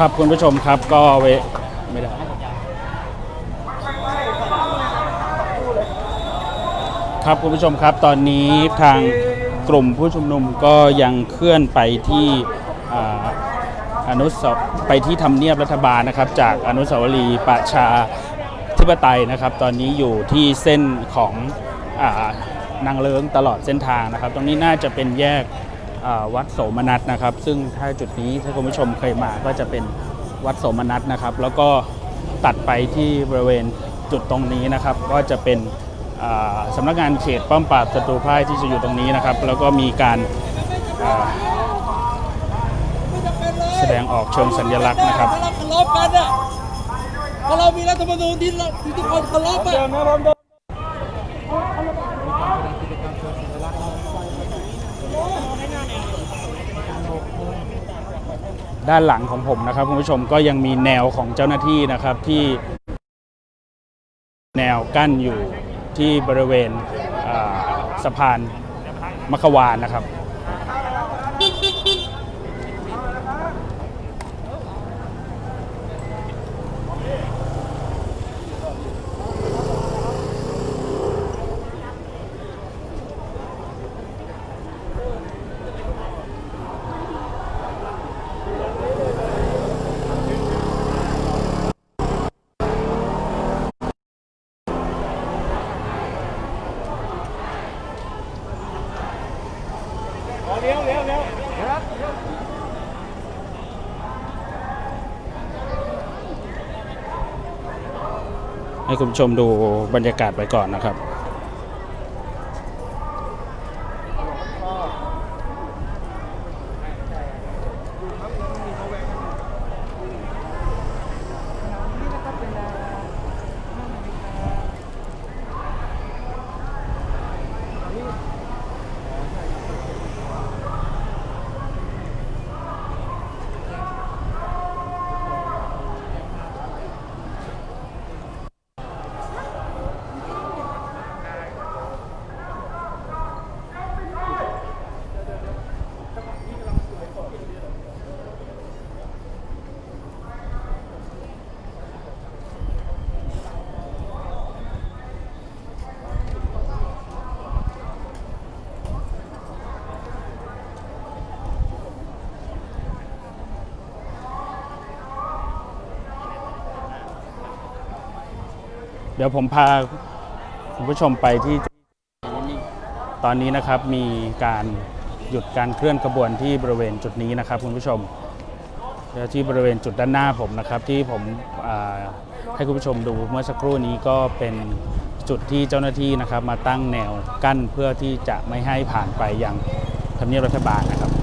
ครับคุณผู้ชมครับก็เวไม่ได้ครับคุณผู้ชมครับตอนนี้ทางกลุ่มผู้ชุมนุมก็ยังเคลื่อนไปที่ออนุสาวไปที่ทำเนียบรัฐบาลนะครับ จากอนุสาวรีย์ประชาธิปไตยนะครับ ตอนนี้อยู่ที่เส้นของอนางเลิงตลอดเส้นทางนะครับ ตรงนี้น่าจะเป็นแยก วัดโสมนัสนะครับ ซึ่งถ้าจุดนี้ถ้าคุณผู้ชมเคยมาก็จะเป็นวัดโสมนัสนะครับ แล้วก็ตัดไปที่บริเวณจุดตรงนี้นะครับ ก็จะเป็นสำนักงานเขตป้อมปราบศัตรูพ่ายที่จะอยู่ตรงนี้นะครับ แล้วก็มีการแสดงออกเชิงสัญลักษณ์นะครับถ้าเราเคารพกันอะเรามีรัฐธรรมนูญที่ที่ทุกคนเคารพอ่ ด้านหลังของผมนะครับคุณผู้ชมก็ยังมีแนวของเจ้าหน้าที่นะครับที่แนวกั้นอยู่ที่บริเวณสะพานมัขวานนะครับ ให้คุณผู้ชมดูบรรยากาศไปก่อนนะครับ ดี๋ยวผมพาคุณผู้ชมไปที่ตอนนี้นะครับมีการหยุดการเคลื่อนขบวนที่บริเวณจุดนี้นะครับ คุณผู้ชมแล้วที่บริเวณจุดด้านหน้าผมนะครับ ที่ผมให้คุณผู้ชมดูเมื่อสักครู่นี้ก็เป็นจุดที่เจ้าหน้าที่นะครับ มาตั้งแนวกั้นเพื่อที่จะไม่ให้ผ่านไปยังทำเนียบรัฐบาลนะครับ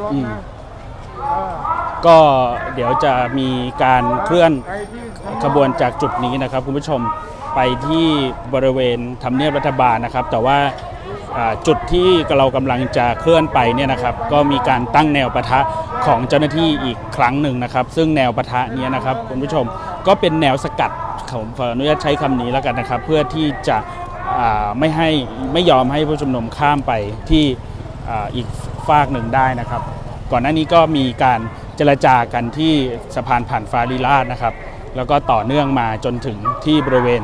กรอบก็ได้นะถ้ารถนะเออก็เดี๋ยวจะมีการเคลื่อนไปที่ถนนขบวนจากจุดนี้นะครับคุณผู้ชมไปที่บริเวณทำเนียบรัฐบาลนะครับ แต่ว่าอ่าจุดที่เรากำลังจะเคลื่อนไปเนี่ยนะครับ ก็มีการตั้งแนวปะทะของเจ้าหน้าที่อีกครั้งหนึ่งนะครับ ซึ่งแนวปะทะเนี้นะครับคุณผู้ชมก็เป็นแนวสกัดผมขออนุญาตใช้คำนี้แล้วกันนะครับ เพื่อที่จะอ่าไม่ให้ไม่ยอมให้ผู้ชุมนุมข้ามไปที่อ่าอีก ฝากหนึ่งได้นะครับ ก่อนหน้านี้ก็มีการเจรจากันที่สะพานผ่านฟ้าลีลาดนะครับ แล้วก็ต่อเนื่องมาจนถึงที่บริเวณ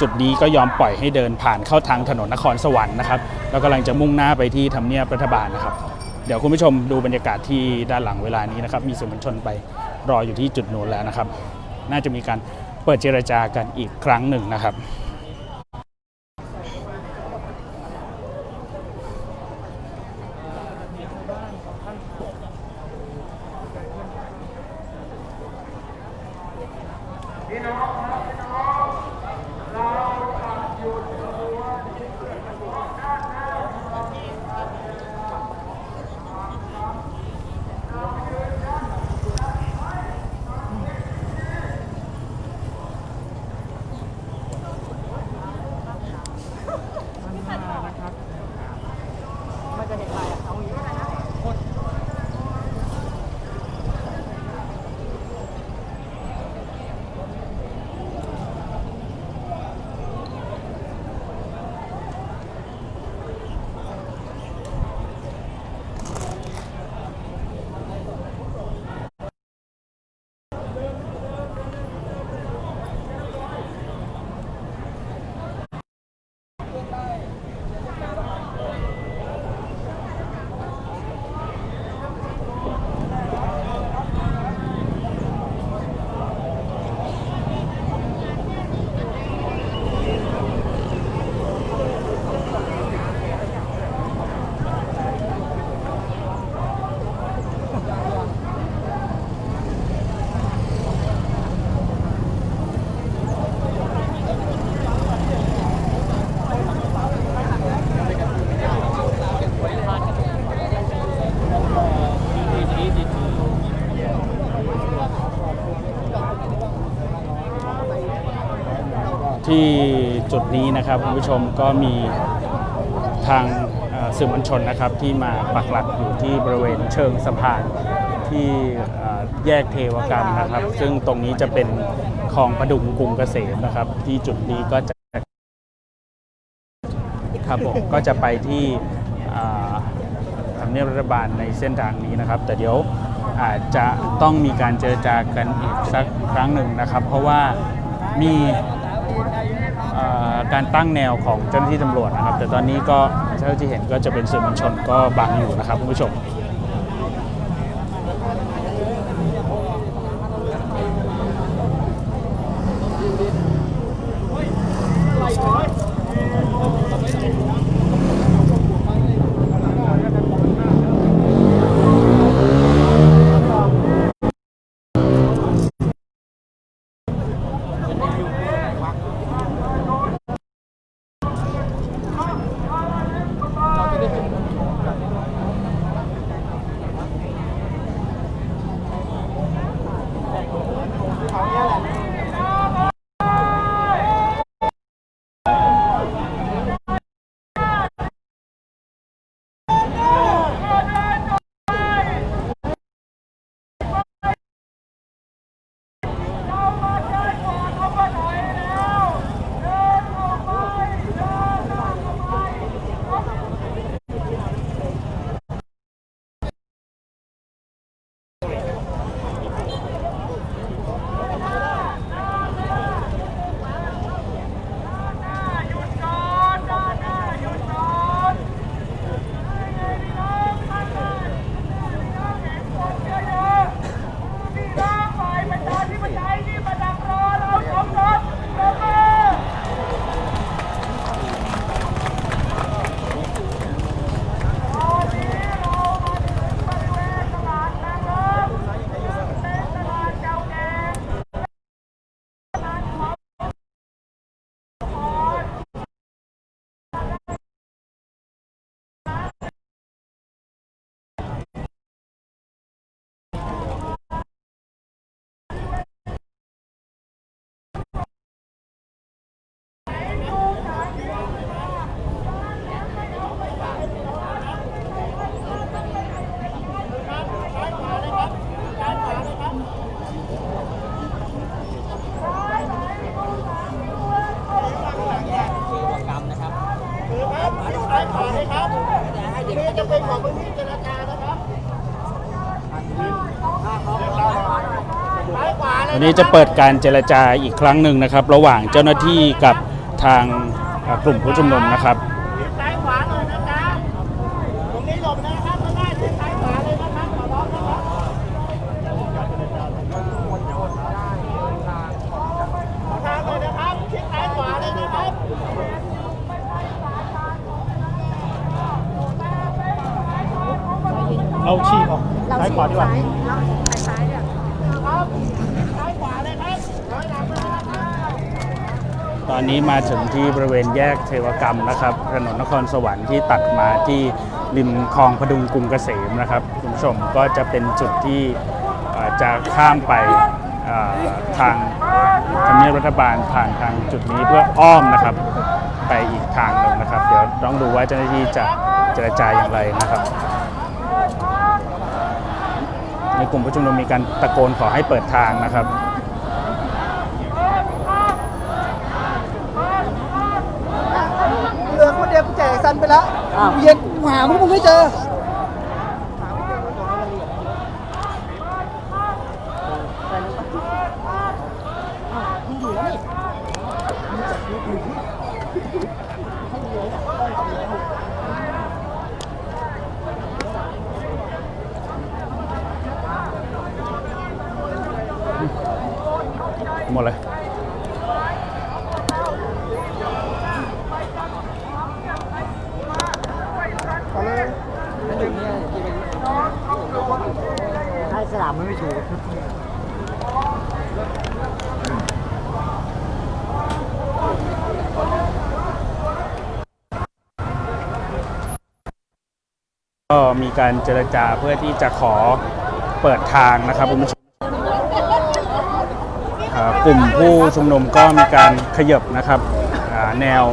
จุดนี้ก็ยอมปล่อยให้เดินผ่านเข้าทางถนนนครสวรรค์นะครับแล้วกำลังจะมุ่งหน้าไปที่ทำเนียบรัฐบาลนะครับ เดี๋ยวคุณผู้ชมดูบรรยากาศที่ด้านหลังเวลานี้นะครับ มีสื่อมวลชนไปรออยู่ที่จุดนู้นแล้วนะครับ น่าจะมีการเปิดเจรจากันอีกครั้งหนึ่งนะครับ นี้นะครับคุณผู้ชมก็มีทางเสื่อมวลชนนะครับที่มาปักหลักอยู่ที่บริเวณเชิงสะพานที่แยกเทวกรรมนะครับ ซึ่งตรงนี้จะเป็นคลองประดุงกรุงเกษมนะครับ ที่จุดนี้ก็จะครับผมก็จะไปที่ทำเนียบรัฐบาลในเส้นทางนี้นะครับ แต่เดี๋ยวอาจจะต้องมีการเจรจากันอีกสักครั้งหนึ่งนะครับ เพราะว่ามี การตั้งแนวของเจ้าหน้าที่ตำรวจนะครับ แต่ตอนนี้ก็เท่าที่เห็นก็จะเป็นสื่อมวลชนก็บังอยู่นะครับคุณผู้ชม วันนี้จะเปิดการเจรจาอีกครั้งหนึ่งนะครับ ระหว่างเจ้าหน้าที่กับทางกลุ่มผู้ชุมนุมนะครับ ซ้ายขวาหน่อยนะจ๊ะตรงนี้หลบนะครับไม่ได้ชิดซ้ายขวาเลยนะครับขอร้องนะครับขอทางเลยนะครับชิดซ้ายขวาเลยนะครับ เราชี้ออก เรา ซ้ายขวาดีกว่า ซ้ายเราไปซ้ายเนี่ย ครับซ้ายขวาเลยครับถอยหลังเลยนะครับ ตอ นี้มาถึงที่บริเวณแยกเทวกรรมนะครับถนนนครสวรรค์ที่ตัดมาที่ริมคลองพดุงกรุงเกษมนะครับคุณผู้ชมก็จะเป็นจุดที่อ่อจะข้ามไปทางทำเนียบรัฐบาลผ่านทางจุดนี้เพื่ออ้อมนะครับ ไปอีกทางหนึ่งนะครับ เดี๋ยวต้องดูว่าเจ้าหน้าที่จะเจรจาอย่างไรนะครับ ในกลุ่มผู้ชุมนุมมีการตะโกนขอให้เปิดทางนะครับ เหลือคนเดียว กูแจกซันไปแล้วเย็นกูหาพวกมึงไม่เจอ หมดเลย ให้ส ลามมันไม่ถูกก็มีการเจรจาเพื่อที่จะขอเปิดทางนะครับคุณผู้ชมกลุ่มผู้ชุมนุมก็มีการขยับนะครับแนว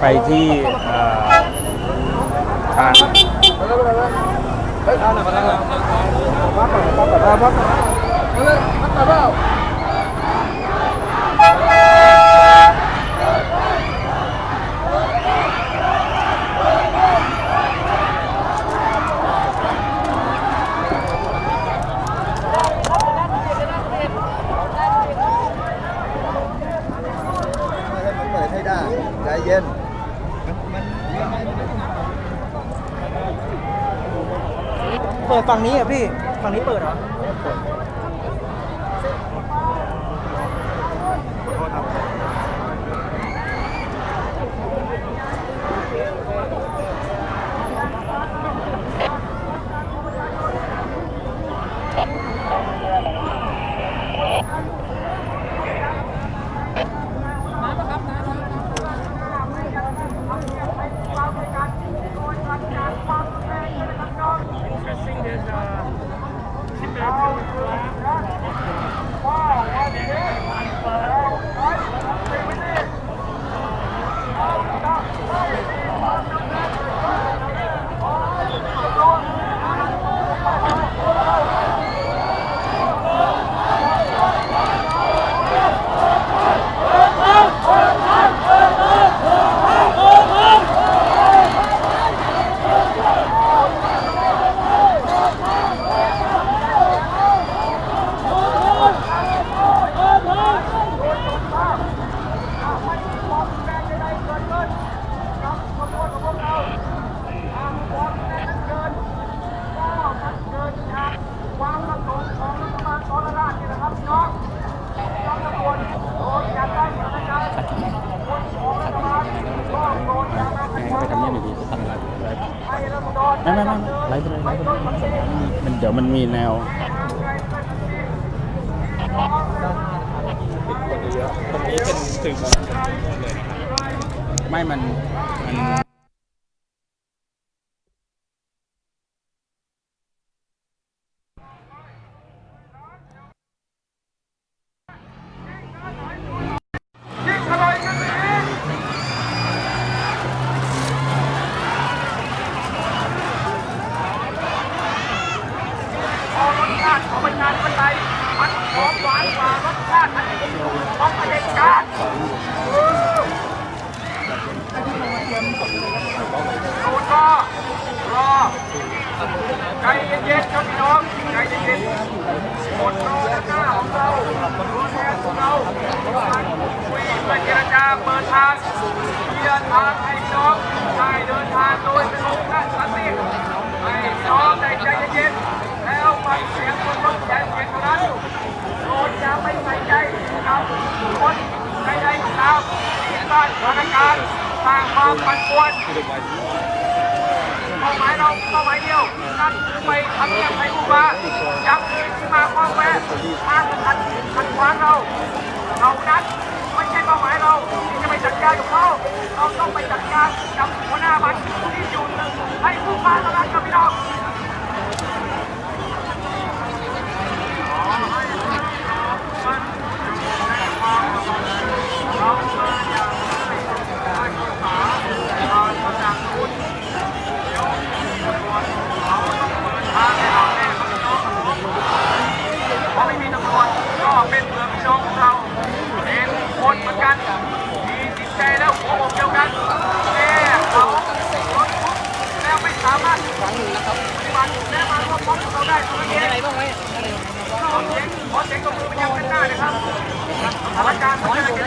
ไปที่เอ่อทางเปิดให้ได้ใจเย็นเปิดฝั่งนี้อะพี่ ฝั่งนี้เปิดเหรอ ไปทำเนี่ยหน่อยดีทำอะไรไม่ไม่ไม่ไล่ไปเลยไล่ไปเลย มันเดี๋ยวมันมีแนวไม่มันมัน ใจเย็นๆครับพี่น้องใจเย็นๆหมดโลกหน้าของเราดูแลของเราคุยไปเจรจาเปิดทางเดินทางให้พี่น้องชายเดินทางโดยสงบและสันติให้พี่น้องใจเย็นๆแล้วฟังเสียงคนร้อใจเสียงนั้นโดนอย่าไปใส่ใจครับคนใดๆของเราที่สร้านสถานการณ์สร้างความปั่นป่วน้าหมายเราเป้าหมายเดียวนั่นคือไปทำเนียบไทยคู่ฟ้ายังมีที่มาคว้างแวะมาขัดขัดขวางเราเรานั้นไม่ใช่เป้าหมายเราที่จะไปจัดการกับเขาเราต้องไปจัดการกับหัวหน้าบัตรที่อยู่ให้คู่ฟ้าเรานั้นครับพี่น้อง เพราะไม่มีตำรวจก็เป็ น้องของเราเป็นคนเหมือนกัน มีจิตใจและหัวอกเดียวกันแม่เขารถทุกแล้วไม่สามารถครั้งหนึ่งนะครับปฏิบัติและมาร่วมพบกับเราได้ตรงนี้อะไรบ้างไหมขอเสียงขอเสียงตบมือไปยังข้างหน้านะครับสถานการณ์ของเจ้าหน้าที่